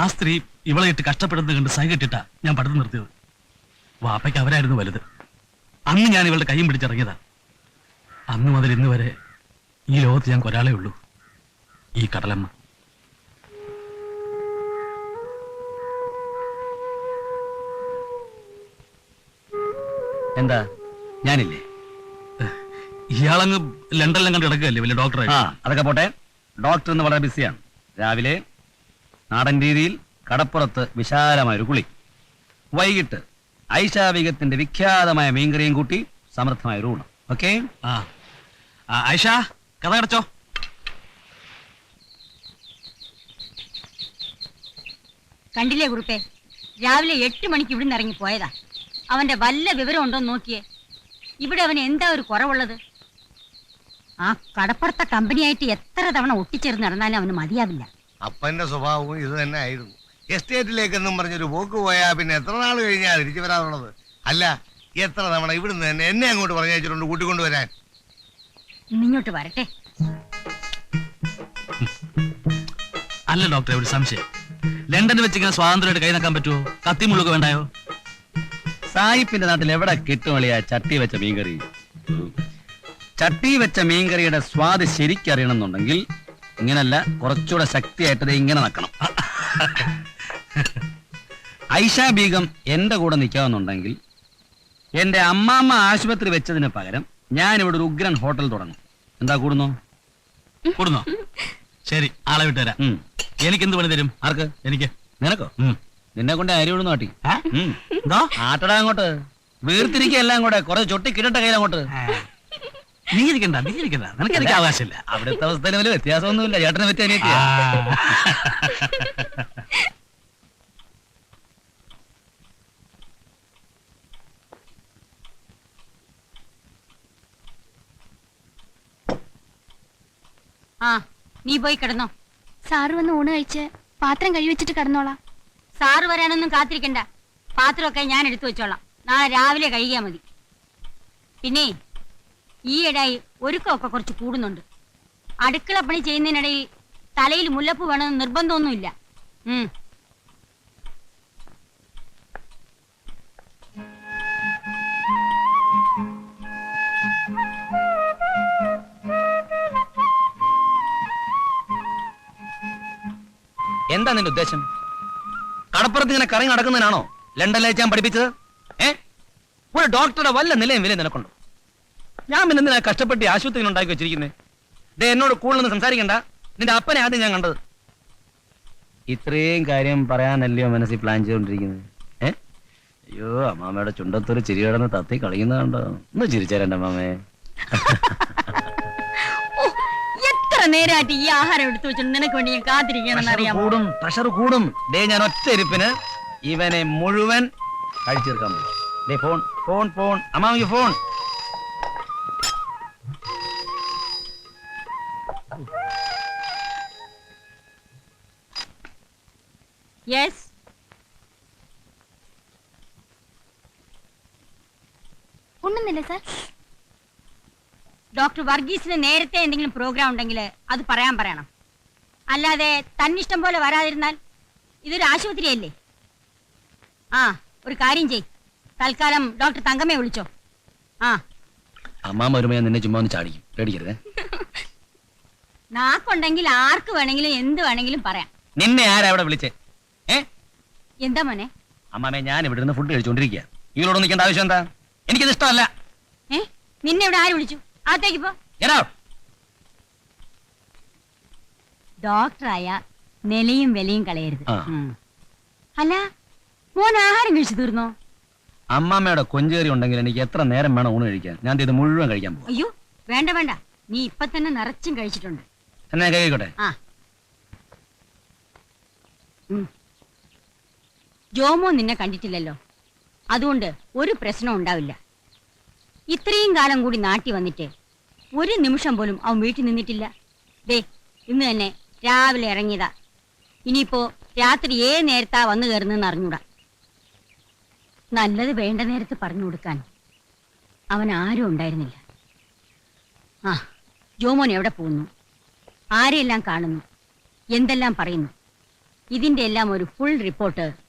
ആ സ്ത്രീ ഇവളെ ഇട്ട് കഷ്ടപ്പെടുന്നത് കണ്ട് സഹ കെട്ടിട്ടാ ഞാൻ പഠിത്തം നിർത്തിയത്. വാപ്പയ്ക്ക് അവരായിരുന്നു വലുത്. അന്ന് ഞാൻ ഇവളുടെ കൈയും പിടിച്ചിറങ്ങിയതാ അന്ന് മുതൽ ഇന്ന് വരെ ഈ ലോകത്ത് ഞാൻ ഒരാളേ ഉള്ളൂ. ഈ കടലമ്മ. എന്താ? ഞാനില്ലേ? ഇയാളങ്ങ് ലണ്ടനിലും കണ്ട് കിടക്കുകയല്ലേ വലിയ ഡോക്ടറെ? ആ അതൊക്കെ പോട്ടെ. ഡോക്ടർ ഇന്ന് വളരെ ബിസിയാണ്. രാവിലെ നാടൻ രീതിയിൽ കടപ്പുറത്ത് വിശാലമായ ഒരു കുളി. വൈകിട്ട് ഐശാവികത്തിന്റെ വിഖ്യാതമായ മീൻകറിയും കൂട്ടി സമൃദ്ധമായ ഒരു ഊണം. ഓക്കെ? ആ. ഐഷ കഥ കടച്ചോ കണ്ടില്ലേ കുറുപ്പേ രാവിലെ എട്ട് മണിക്ക് ഇവിടുന്ന് ഇറങ്ങി പോയതാ. അവന്റെ വല്ല വിവരം ഉണ്ടോ നോക്കിയേ. ഇവിടെ അവന് എന്താ ഒരു കുറവുള്ളത്? ആ കടപ്പുറത്തെ കമ്പനിയായിട്ട് എത്ര തവണ ഒട്ടിച്ചേർന്ന് നടന്നാലും അവന് മതിയാവില്ല. അപ്പന്റെ സ്വഭാവവും ഇത് തന്നെ ആയിരുന്നു. എസ്റ്റേറ്റിലേക്കെന്നും പറഞ്ഞൊരു പോക്ക് പോയാൽ പിന്നെ എത്ര നാൾ കഴിഞ്ഞാൽ തിരിച്ചു വരാറുള്ളത്? അല്ല എത്ര തവണ ഇവിടുന്ന് തന്നെ എന്നെ അങ്ങോട്ട് പറഞ്ഞയച്ചിട്ടുണ്ട് കൂട്ടിക്കൊണ്ടുവരാൻ ഇങ്ങോട്ട് വരട്ടെ. അല്ല ഡോക്ടറെ ഒരു സംശയം. ലണ്ടനിൽ വെച്ച് ഇങ്ങനെ സ്വാതന്ത്ര്യമായിട്ട് കൈ നക്കാൻ പറ്റുമോ കത്തി മുള്ളുക വേണ്ടായോ? സായിപ്പിന്റെ നാട്ടിൽ എവിടെ കിട്ടും അളിയാ ചട്ടി വെച്ച മീൻകറി? ചട്ടി വെച്ച മീൻകറിയുടെ സ്വാദ് ശരിക്കറിയണമെന്നുണ്ടെങ്കിൽ ഇങ്ങനല്ല കുറച്ചുകൂടെ ശക്തിയായിട്ട് ദേ ഇങ്ങനെ നടക്കണം. ഐഷ ബീഗം എന്റെ കൂടെ നിൽക്കാമെന്നുണ്ടെങ്കിൽ എന്റെ അമ്മാമ്മ ആശുപത്രി വെച്ചതിന് പകരം ഞാൻ ഇവിടെ ഒരു ഉഗ്രൻ ഹോട്ടൽ തുടങ്ങും. എന്താ കൂടുന്നു? കൂടുന്നോ? ശരി ആളെ വിട്ടുതരാം. എനിക്ക് എന്ത് പണി തരും? ആർക്ക്? എനിക്ക്. നിനക്കോ. നിന്നെ കൊണ്ട് അരി വിടുന്നു നാട്ടി ആ? എന്തോ? ആട്ടടാ അങ്ങോട്ട്. വീർത്തിരിക്കുക എല്ലാം കൂടെ കുറെ ചൊട്ടി കിടട്ട കയ്യിലങ്ങോട്ട്. നീ ഇരിക്കണ്ട നീ ഇരിക്കണ്ട നിനക്ക് എനിക്ക് അവകാശമില്ല. അവിടുത്തെ അവസ്ഥയിൽ വലിയ വ്യത്യാസമൊന്നുമില്ല. ചേട്ടനെ പറ്റി ആ. അനിയത്തിയാ ആ നീ പോയി കിടന്നോ. സാറ് വന്ന് ഊണ് കഴിച്ച് പാത്രം കഴിവെച്ചിട്ട് കിടന്നോളാം. സാറ് വരാനൊന്നും കാത്തിരിക്കണ്ട. പാത്രമൊക്കെ ഞാൻ എടുത്തു വെച്ചോളാം. നാളെ രാവിലെ കഴിയാ മതി. പിന്നെ ഈയിടായി ഒരുക്കമൊക്കെ കുറച്ച് കൂടുന്നുണ്ട്. അടുക്കള പണി ചെയ്യുന്നതിനിടയിൽ തലയിൽ മുല്ലപ്പ് വേണമെന്ന് നിർബന്ധമൊന്നുമില്ല. എന്താ നിന്റെ ഉദ്ദേശം? കടപ്പുറത്ത് ഇങ്ങനെ കറങ്ങി നടക്കുന്നതിനാണോ ലണ്ടനിലെ ഞാൻ പഠിപ്പിച്ചത്? ഏ? ഒരു ഡോക്ടറുടെ വല്ല നിലയും വിലയും നിനക്കുണ്ടോ? ഞാൻ പിന്നെ എന്തിനാ കഷ്ടപ്പെട്ട് ആശുപത്രിയിൽ ആശുപത്രി ഉണ്ടാക്കി വെച്ചിരിക്കുന്നത് ദേ എന്നോട് കൂടുതലൊന്നും സംസാരിക്കണ്ട. നിന്റെ അപ്പനെ ആദ്യം ഞാൻ കണ്ടത്. ഇത്രയും കാര്യം പറയാനല്ലയോ മനസ്സിൽ പ്ലാൻ ചെയ്തോണ്ടിരിക്കുന്നത്? ഏ? അയ്യോ അമ്മാമ്മയുടെ ചുണ്ടത്തൊരു ചിരി കിടന്ന് തത്തി കണ്ടോ? ഒന്ന് ചിരിച്ചേരണ്ട അമ്മാമേ. ഓ, എത്ര നേരമായിട്ട് ഈ ആഹാരം എടുത്തു വെച്ചിട്ട് നിനക്ക് വേണ്ടി ഞാൻ കാത്തിരിക്കണമെന്ന് പ്രഷർ അറിയാമോ? കൂടും പ്രഷർ കൂടും. ദേ ഞാൻ ഒറ്റ ഇരിപ്പിന് ഇവനെ മുഴുവൻ കഴിച്ചീർക്കാൻ പോകും ദേ ഫോൺ ഫോൺ ഫോൺ അമ്മാമിക്ക് ഫോൺ യെസ് ഉണ്ണുന്നില്ല സാർ ഡോക്ടർ വർഗീസിന് നേരത്തെ എന്തെങ്കിലും പ്രോഗ്രാം ഉണ്ടെങ്കിൽ അത് പറയാൻ പറയണം. അല്ലാതെ തന്നിഷ്ടം പോലെ വരാതിരുന്നാൽ ഇതൊരു ആശുപത്രിയല്ലേ? ആ ഒരു കാര്യം ചെയ്. തൽക്കാലം ഡോക്ടർ തങ്കമ്മയെ വിളിച്ചോ. ആ. അമ്മാമ വരുമ്പോ ഞാൻ നിന്നെ ചുമ്മാ ഒന്ന് ചാടിക്കും. പേടിക്കരുത് നാക്കുണ്ടെങ്കിൽ ആർക്ക് വേണമെങ്കിലും എന്ത് വേണമെങ്കിലും പറയാം. നിന്നെ ആരാ അവിടെ വിളിച്ചേ? എന്താ മോനെ? അമ്മാമേ ഞാൻ ഇവിടെ നിന്ന് ഫുഡ് കഴിച്ചോണ്ടിരിക്കുക ഇവളോട് നിൽക്കേണ്ട ആവശ്യം എന്താ? എനിക്കത് ഇഷ്ടമല്ല. നിന്നെ ഇവിടെ ആര് വിളിച്ചു? അകത്തേക്ക് പോ. ഡോക്ടറായ നിലയും വിലയും കളയരുത്. അല്ല മോൻ ആഹാരം കഴിച്ചു തീർന്നോ? അമ്മാമ്മയുടെ കൊഞ്ചേറി ഉണ്ടെങ്കിൽ എനിക്ക് എത്ര നേരം വേണം ഊണ് കഴിക്കാൻ? ഞാൻ ഇത് മുഴുവൻ കഴിക്കാൻ പോകും അയ്യോ വേണ്ട വേണ്ട. നീ ഇപ്പൊ തന്നെ നിറച്ചും കഴിച്ചിട്ടുണ്ട്. എന്നാ കഴിക്കോട്ടെ ആ. ജോമോ നിന്നെ കണ്ടിട്ടില്ലല്ലോ. അതുകൊണ്ട് ഒരു പ്രശ്നം ഉണ്ടാവില്ല. ഇത്രയും കാലം കൂടി നാട്ടി വന്നിട്ട് ഒരു നിമിഷം പോലും അവൻ വീട്ടിൽ നിന്നിട്ടില്ല. ദേ ഇന്ന് തന്നെ രാവിലെ ഇറങ്ങിയതാ. ഇനിയിപ്പോ രാത്രി ഏ നേരത്താ വന്നു കയറുന്നെന്ന് അറിഞ്ഞൂടാ. നല്ലത് വേണ്ട നേരത്ത് പറഞ്ഞു കൊടുക്കാൻ. അവൻ ആരും ഉണ്ടായിരുന്നില്ല. ആ ജോമോൻ എവിടെ പോകുന്നു? ആരെയെല്ലാം കാണുന്നു? എന്തെല്ലാം പറയുന്നു? ഇതിന്റെ എല്ലാം ഒരു ഫുൾ റിപ്പോർട്ട്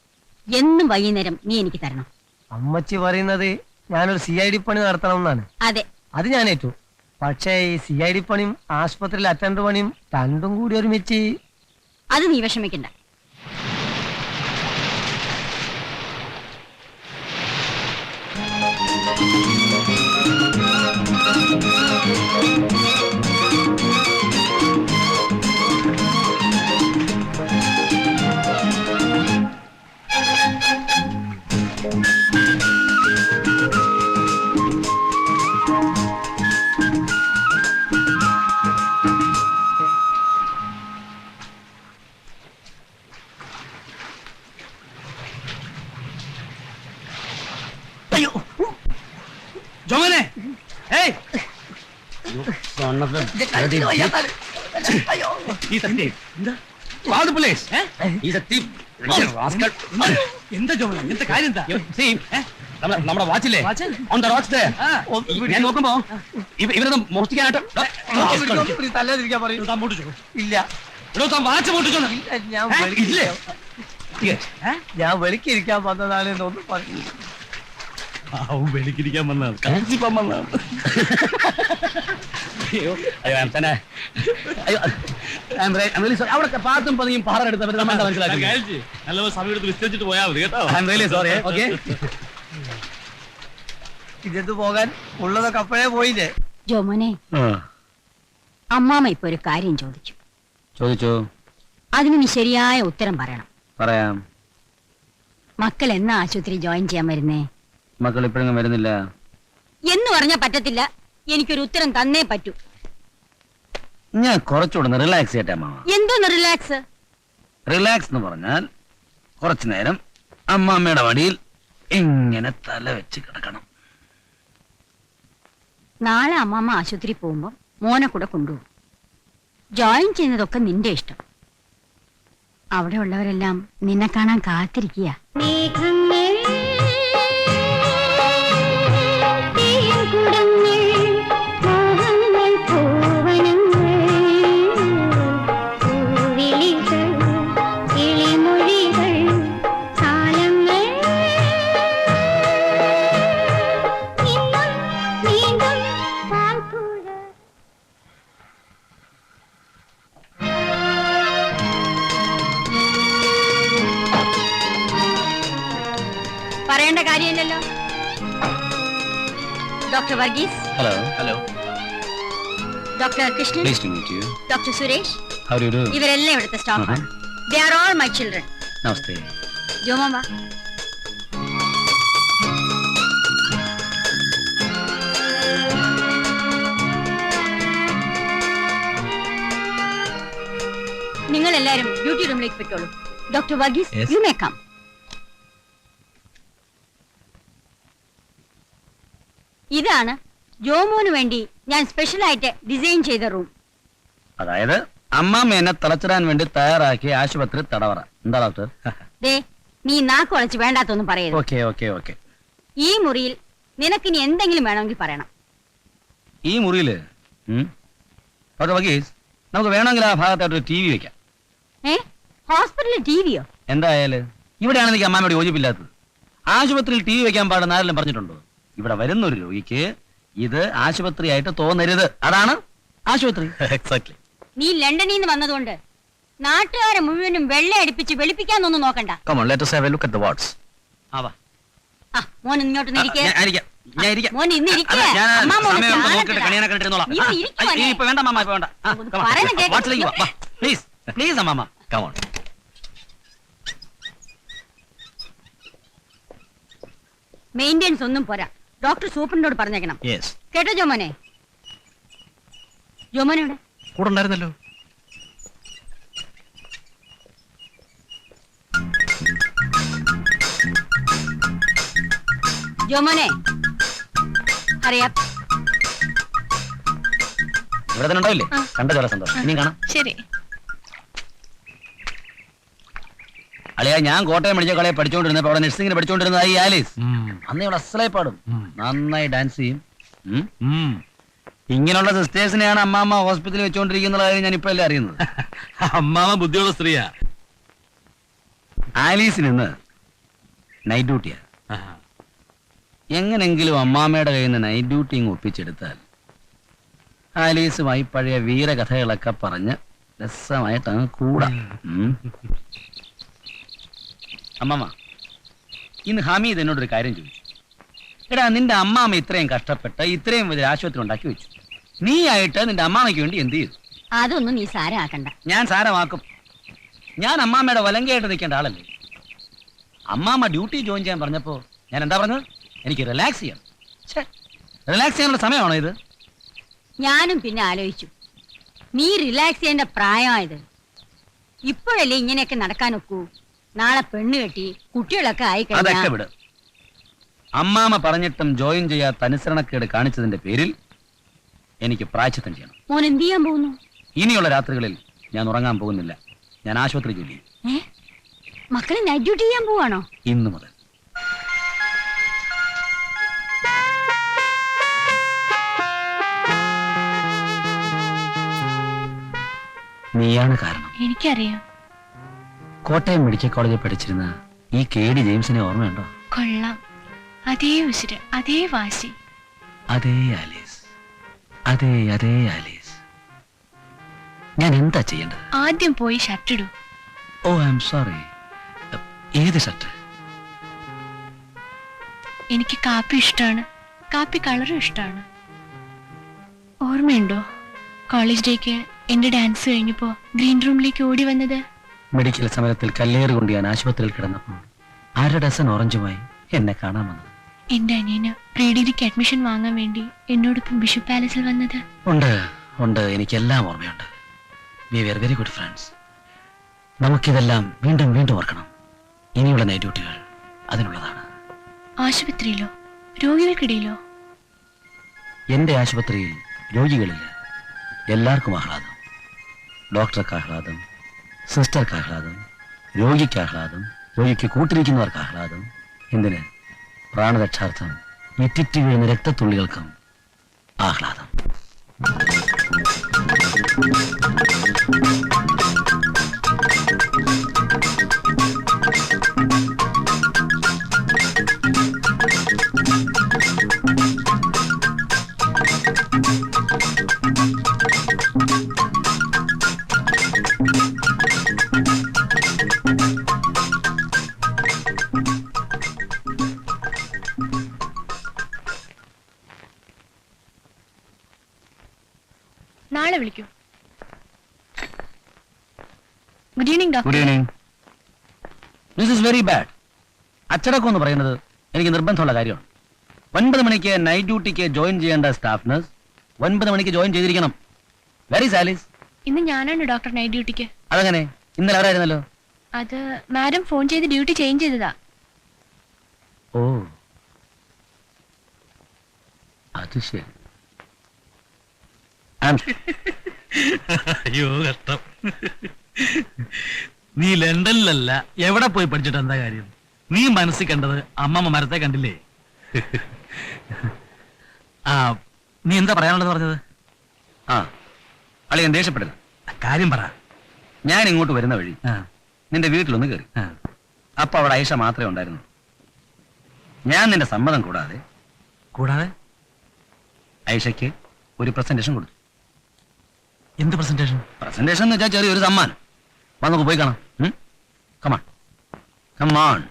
എന്നും വൈകുന്നേരം നീ എനിക്ക് തരണം. അമ്മച്ചി പറയുന്നത് ഞാനൊരു സി ഐ ഡി പണി നടത്തണം എന്നാണ് അതെ. അത് ഞാൻ ഏറ്റു പക്ഷേ ഈ സി ഐ ഡി പണിയും ആശുപത്രിയിൽ അറ്റൻഡർ പണിയും രണ്ടും കൂടി ഒരുമിച്ച് അത് നീ വിഷമിക്കണ്ട. ഏയ്! പോലീസ് എന്താ? ജോമന? എന്താ കാര്യം എന്താ? നമ്മുടെ വാച്ചില്ലേ? ഓൺ ദ റോക്സ് ഞാൻ നോക്കുമ്പോ ഇവ- ഇവരൊന്നും മോഷ്ടിക്കാനായിട്ട് ഇല്ല. വാച്ച് ഇല്ലേ? ഞാൻ വെളിക്കിരിക്കാൻ വന്നതാണ് എന്നൊന്നും പറഞ്ഞു വെളിക്കിരിക്കാൻ വന്നതാണ്. വന്നതാണ്. അയ്യോ അയ്യോ. അവിടെ പാത്തും പതിയും പാറെടുത്തവർ നമ്മൾ മനസ്സിലാക്കി നല്ല സമയം എടുത്ത് വിസ്തരിച്ചിട്ട് പോയാൽ മതി കേട്ടോ. സോറി ഓക്കെ ഇതെന്ത് പോകാൻ? ഉള്ളതൊക്കെ അപ്പോഴേ പോയില്ലേ? ജോമോനെ അമ്മാമ ഇപ്പൊ ഒരു കാര്യം ചോദിച്ചു. ചോദിച്ചു? അതിന് നീ ശരിയായ ഉത്തരം പറയണം. പറയാം. മക്കൾ എന്നാ ആശുപത്രി ജോയിൻ ചെയ്യാൻ വരുന്നേ? മക്കൾ ഇപ്പോഴെങ്കിലും വരുന്നില്ല. എന്ന് പറഞ്ഞാ പറ്റത്തില്ല. എനിക്കൊരു ഉത്തരം തന്നേ പറ്റൂ. ഞാൻ കുറച്ചുകൂടെ റിലാക്സ് ചെയ്യട്ടെ അമ്മാവ? എന്തോന്ന് റിലാക്സ് റിലാക്സ് എന്ന് പറഞ്ഞാൽ കുറച്ചു നേരം അമ്മാമ്മയുടെ വടിയിൽ ഇങ്ങനെ തല വെച്ച് കിടക്കണം. നാളെ അമ്മാമ്മ ആശുപത്രി പോകുമ്പോ മോനെ കൂടെ കൊണ്ടുപോകും. ജോയിൻ ചെയ്യുന്നതൊക്കെ നിന്റെ ഇഷ്ടം. അവിടെ ഉള്ളവരെല്ലാം നിന്നെ കാണാൻ കാത്തിരിക്കുക. Doctor Varghese hello hello doctor Krishnan please to meet you doctor Suresh how do do ഇവരെല്ലാം ഇവിടുത്തെ സ്റ്റാഫാണ് they are all my children നമസ്തേ ജോമാ നിങ്ങൾ എല്ലാരും ഡ്യൂട്ടി റൂമിലേക്ക് പെട്ടോളൂ doctor Varghese you may come ഇതാണ് ജോമോന് വേണ്ടി ഞാൻ സ്പെഷ്യൽ ആയിട്ട് ഡിസൈൻ ചെയ്ത റൂം. അതായത് അമ്മാമ്മേനെ തളച്ചിടാൻ വേണ്ടി തയ്യാറാക്കി ആശുപത്രി തടവറ. എന്താ ഡോക്ടർ? ദേ നീ നാക്ക് വളച്ച് വേണ്ടാത്തൊന്നും പറയരുത്. Okay okay okay. ഈ മുറിയിൽ നിനക്കിനി എന്തെങ്കിലും വേണമെങ്കിൽ പറയണം. ഈ മുറിയിൽ ഉം, ഡോക്ടർ വഗീസ് നമുക്ക് വേണമെങ്കിൽ ആ ഭാഗത്തായിട്ട് ഒരു ടി വി വെക്കാം. ഏ? ഹോസ്പിറ്റലിൽ ടി വിയോ? എന്തായാലും? ഇവിടെയാണ് എനിക്ക് അമ്മാമ്മയോട് യോജിപ്പില്ലാത്തത്. ആശുപത്രിയിൽ ടി വി വെക്കാൻ പാടുന്ന ആരെല്ലാം പറഞ്ഞിട്ടുണ്ടോ? ഇവിടെ വരുന്ന ഒരു രോഗിക്ക് ഇത് ആശുപത്രിയായിട്ട് തോന്നരുത് അതാണ് ആശുപത്രി എക്സാക്ട്ലി നീ ലണ്ടനിൽ നിന്ന് വന്നതുകൊണ്ട് നാട്ടുകാരെ മുഴുവനും വെള്ള അടിപ്പിച്ച് വെളുപ്പിക്കാന്നൊന്നും നോക്കണ്ട come on let us have a look at the wards ആവാ ആ മോൻ ഇങ്ങോട്ട് നിൽക്കേ ഞാൻ ഇരിക്കാം. ഞാൻ ഇരിക്കാം. മോൻ ഇന്ന് ഇരിക്കേ അമ്മ ഞാൻ അമ്മാ മോനെ സമയം ഒന്ന് ചാകത്തില്ല. നോക്കിയിട്ട് കണിയാനെ കണ്ടിരുന്നോളാം. നീ ആ, ഇരിക്ക് മോനെ. ഇപ്പൊ വേണ്ട മാമ ഇപ്പൊ വേണ്ട. ഒന്ന് on. കേക്ക്. വാർഡിലേക്ക് വാ, വാ. പ്ലീസ് please അമ്മാമ. On. മെയിന്റെനൻസ് ഒന്നും പോരാ ഡോക്ടർ സൂപ്രണ്ടോട് പറഞ്ഞേക്കണം. കേട്ടോ ജോമോനെ? ജോമോനെ ഇവിടെ കൂടെ ഉണ്ടായിരുന്നല്ലോ. ജോമോനെ അറിയാം. ഇവിടെ തന്നെ ഉണ്ടാവില്ലേ. കണ്ട ചില സന്തോഷം ഇനിയും കാണാം. ശരി. അളിയാ ഞാൻ കോട്ടയം മെഡിക്കൽ കോളേജ് പഠിച്ചുകൊണ്ടിരുന്നപ്പോ അവിടെ നഴ്സിംഗിന് പഠിച്ചുകൊണ്ടിരുന്നത് ഈ ആലീസ്. അന്ന് ഇവിടെ അസലായി പാടും. നന്നായി ഡാൻസ് ചെയ്യും. ഇങ്ങനെയുള്ള സിസ്റ്റേഴ്സിനെയാണ് അമ്മാമ്മ ഹോസ്പിറ്റലിൽ വെച്ചുകൊണ്ടിരിക്കുന്ന കാര്യം ഞാൻ ഇപ്പോഴല്ലേ അറിയുന്നത്? അമ്മാമ്മ ബുദ്ധിയുള്ള സ്ത്രീയാ. ആലീസിന് ഇന്ന് നൈറ്റ് ഡ്യൂട്ടിയാ എങ്ങനെങ്കിലും അമ്മാമ്മയുടെ കയ്യിൽ നിന്ന് നൈറ്റ് ഡ്യൂട്ടി ഇങ്ങ് ഒപ്പിച്ചെടുത്താൽ ആലീസുമായി പഴയ വീരകഥകളൊക്കെ പറഞ്ഞ് രസമായിട്ട് അങ്ങ് കൂടാ. അമ്മമ്മ ഇന്ന് ഹമീദ് എന്നോടൊരു കാര്യം ചോദിച്ചു. എടാ നിന്റെ അമ്മാമ്മ ഇത്രയും കഷ്ടപ്പെട്ട് ഇത്രയും വലിയ ആശുപത്രി ഉണ്ടാക്കി വെച്ചു. നീ ആയിട്ട് നിന്റെ അമ്മാമ്മയ്ക്ക് വേണ്ടി എന്ത് ചെയ്തു? അതൊന്നും നീ സാരമാക്കണ്ട. ഞാൻ സാരമാക്കും. ഞാൻ അമ്മാമ്മയുടെ വലങ്കയായിട്ട് നിൽക്കേണ്ട ആളല്ലേ? അമ്മാമ്മ ഡ്യൂട്ടി ജോയിൻ ചെയ്യാൻ പറഞ്ഞപ്പോ ഞാൻ എന്താ പറഞ്ഞത്? എനിക്ക് റിലാക്സ് ചെയ്യണം. റിലാക്സ് ചെയ്യാനുള്ള സമയമാണോ ഇത്? ഞാനും പിന്നെ ആലോചിച്ചു. നീ റിലാക്സ് ചെയ്യേണ്ട പ്രായമായത്. ഇപ്പോഴല്ലേ ഇങ്ങനെയൊക്കെ നടക്കാനൊക്കൂ? നാളെ പെണ്ണ് കെട്ടി കുട്ടികളൊക്കെ ആയി അതൊക്കെ വിട്. അമ്മാമ്മ പറഞ്ഞിട്ടും ജോയിൻ ചെയ്യാത്ത അനുസരണക്കേട് കാണിച്ചതിന്റെ പേരിൽ എനിക്ക് പ്രായച്ചിത്തം ചെയ്യണം. മോൻ എന്ത് ചെയ്യാൻ പോകുന്നു? ഇനിയുള്ള രാത്രികളിൽ ഞാൻ ഉറങ്ങാൻ പോകുന്നില്ല. ഞാൻ ആശുപത്രി ജോലി മക്കളെ നൈറ്റ് ഡ്യൂട്ടി ചെയ്യാൻ പോവാണോ? ഇന്നു മുതൽ. നീയാണ് കാരണം. എനിക്കറിയാം. കോട്ടയം മെഡിക്കൽ കോളേജിൽ പഠിച്ചിരുന്ന ഈ കെ ഡി ജെയിംസിനെ ഓർമ്മയുണ്ടോ? കൊള്ളാം. അതേ ഉസിര് അതേ വാശി. അതേ ആലീസ്. അതേ അതേ ആലീസ്. ഞാൻ എന്താ ചെയ്യേണ്ടത്? ആദ്യം പോയി ഷർട്ട് ഇടൂ. Oh I am sorry. ഏത് ഷർട്ട് എനിക്ക് കാപ്പി ഇഷ്ടമാണ് കാപ്പി കളറും ഇഷ്ടമാണ് ഓർമ്മയുണ്ടോ? കോളേജ് ഡേക്ക് എന്റെ ഡാൻസ് കഴിഞ്ഞപ്പോ ഗ്രീൻ റൂമിലേക്ക് ഓടി വന്നത്? മെഡിക്കൽ സമരത്തിൽ കല്ലേറ് കൊണ്ട് ഞാൻ ആശുപത്രിയിൽ കിടന്നപ്പോൾ അര ഡസൻ ഓറഞ്ചുമായി എന്നെ കാണാൻ വന്നത് എന്റെ അനിയന് പ്രീ ഡിഗ്രിക്ക് അഡ്മിഷൻ വാങ്ങാൻ വേണ്ടി എന്നോടൊപ്പം ബിഷപ്പ് പാലസിൽ വന്നത്? ഉണ്ട് ഉണ്ട്. എനിക്കെല്ലാം ഓർമ്മയുണ്ട്. വി വെർ വെരി ഗുഡ് ഫ്രണ്ട്സ് നമുക്കിതെല്ലാം വീണ്ടും വീണ്ടും ഓർക്കണം. ഇനിയുള്ള നൈറ്റ് ഡ്യൂട്ടികൾ അതിനുള്ളതാണ്. ആശുപത്രിയിലോ? രോഗികൾക്കിടയിലോ? എന്റെ ആശുപത്രിയിൽ രോഗികളില്ല. എല്ലാവർക്കും ആഹ്ലാദം. ഡോക്ടർക്ക് ആഹ്ലാദം. സിസ്റ്റർക്ക് ആഹ്ലാദം രോഗിക്ക് ആഹ്ലാദം രോഗിക്ക് കൂട്ടിരിക്കുന്നവർക്ക് ആഹ്ലാദം എന്തിന്? പ്രാണരക്ഷാർത്ഥം ഇറ്റിറ്റ് വീഴുന്ന രക്തത്തുള്ളികൾക്കും ആഹ്ലാദം. Good evening doctor good evening this is very bad അച്ചടക്കം എന്ന് പറയുന്നത് എനിക്ക് നിർബന്ധമുള്ള കാര്യമാണ്. ഒൻപത് മണിക്ക് നൈറ്റ് ഡ്യൂട്ടിക്ക് ജോയിൻ ചെയ്യേണ്ട സ്റ്റാഫ് നഴ്സ് ഒൻപത് മണിക്ക് ജോയിൻ ചെയ്തിരിക്കണം. വെരി സാലീസ് ഇന്ന് ഞാനാണ് ഡോക്ടർ നൈറ്റ് ഡ്യൂട്ടിക്ക് അതങ്ങനെ. ഇന്നലെ അവരായിരുന്നല്ലോ. അത് മാഡം ഫോൺ ചെയ്ത് ഡ്യൂട്ടി ചേഞ്ച് ചെയ്തതാ. ഓ. അത് ശരി. I'm- അയ്യോ കഷ്ടം. നീ ലണ്ടനിലല്ല എവിടെ പോയി പഠിച്ചിട്ട് എന്താ കാര്യം? നീ മനസ്സിൽ കണ്ടത് അമ്മമ്മ മരത്തെ കണ്ടില്ലേ? ആ നീ എന്താ പറയാനുള്ളത് പറഞ്ഞത്? ആ അളിയൻ ദേഷ്യപ്പെടരുത് കാര്യം പറ. ഞാൻ ഇങ്ങോട്ട് വരുന്ന വഴി ആ, നിന്റെ വീട്ടിലൊന്ന് കയറി ആ. അപ്പൊ അവിടെ ഐഷ മാത്രമേ ഉണ്ടായിരുന്നു ഞാൻ നിന്റെ സമ്മതം കൂടാതെ കൂടാതെ? ഐഷയ്ക്ക് ഒരു പ്രസന്റേഷൻ കൊടുത്തു. എന്ത് പ്രസന്റേഷൻ പ്രസന്റേഷൻ എന്ന് വെച്ചാൽ ചെറിയൊരു സമ്മാനം. വാ നമുക്ക് പോയി കാണാം കമാൺ കമാൺ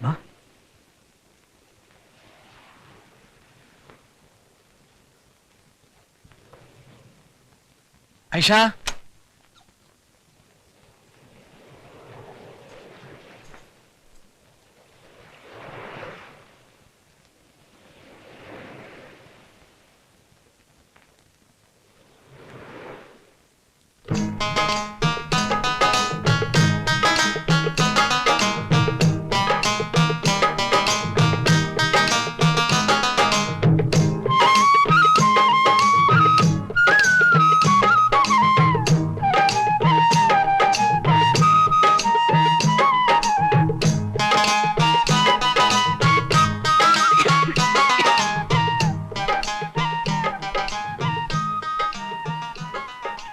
വാ ഐഷ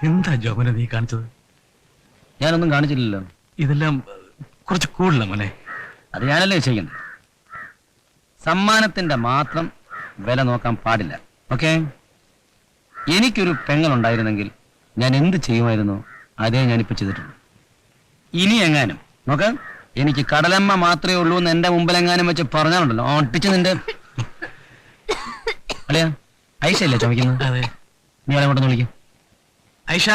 എന്താ ജോമന നീ കാണിച്ചത്? ഞാനൊന്നും കാണിച്ചില്ലല്ലോ. ഇതെല്ലാം കുറച്ച് കൂടുതല മോനെ. അത് ഞാനല്ലേ ചെയ്യുന്നത്? സമ്മാനത്തിന്റെ മാത്രം വില നോക്കാൻ പാടില്ല. ഓക്കെ? എനിക്കൊരു പെങ്ങളുണ്ടായിരുന്നെങ്കിൽ ഞാൻ എന്ത് ചെയ്യുമായിരുന്നു? അതേ ഞാനിപ്പോ ചെയ്തിട്ടുള്ളൂ ഇനി എങ്ങാനും? നോക്ക എനിക്ക് കടലമ്മ മാത്രമേ ഉള്ളൂ എന്ന് എന്റെ മുമ്പിലെങ്ങാനും വെച്ച് പറഞ്ഞാലുണ്ടല്ലോ. ഒട്ടിച്ച് നിന്റെ. അളിയാ ഐശയല്ലേ ചോദിക്കുന്നത്? അതെ. നീ അവളെ കൊണ്ടൊന്ന് വിളിക്കും. ഐഷ.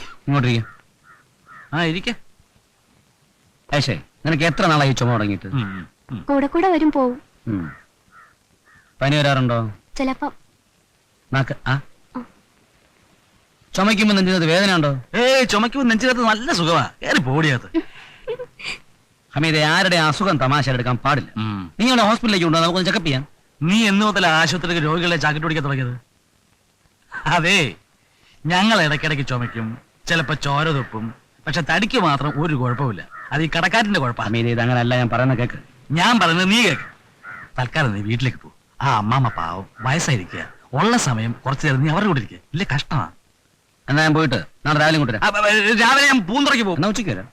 ഇങ്ങോട്ടിരിക്ക. ആ ഇരിക്ക. ഐഷേ നിനക്ക് എത്ര നാളായി ചുമ തുടങ്ങിയിട്ട്? കൂടെ കൂടെ വരും പോവും. ഉം. പനി വരാറുണ്ടോ? ചിലപ്പം. നാക്ക് ആ. ചുമയ്ക്കുമ്പോ നെഞ്ചിനകത്ത് വേദന ഉണ്ടോ? ഏയ് ചുമക്കുമ്പോ നെഞ്ചിനകത്ത് നല്ല സുഖമാ. കയറി പോടിയത് ഹമീദെ ആരുടെ അസുഖം തമാശ എടുക്കാൻ പാടില്ല. നിങ്ങളുടെ ഹോസ്പിറ്റലിലേക്ക് കൊണ്ടുവന്ന് നമുക്കൊന്ന് ചെക്കപ്പ് ചെയ്യാം. നീ എന്ന് മുതൽ ആശുപത്രിക്ക് രോഗികളെ ചാക്കിട്ട് പിടിക്കാൻ തുടങ്ങിയത്? അതെ ഞങ്ങൾ ഇടയ്ക്കിടയ്ക്ക് ചുമയ്ക്കും ചിലപ്പോ ചോര തുപ്പും പക്ഷെ തടിക്ക് മാത്രം ഒരു കുഴപ്പമില്ല അത് ഈ കടക്കാരന്റെ കുഴപ്പമാണ്. ഹമീദെ ഇത് അങ്ങനെയല്ല ഞാൻ പറയുന്നത് കേക്ക്. ഞാൻ പറയുന്നത് നീ കേക്ക്. തൽക്കാലം നീ വീട്ടിലേക്ക് പോ. ആ അമ്മാമ്മ പാവം വയസ്സായിരിക്കുക. ഉള്ള സമയം കുറച്ചു നേരം നീ അവരുടെ കൂടെ ഇരിക്കുക ഇല്ല കഷ്ടമാണ്. എന്നാ ഞാൻ പോയിട്ട് നാളെ രാവിലെ കൊണ്ടുവരാം രാവിലെ ഞാൻ പൂന്തുറയ്ക്ക് പോകും. ഉച്ചയ്ക്ക് വരാം.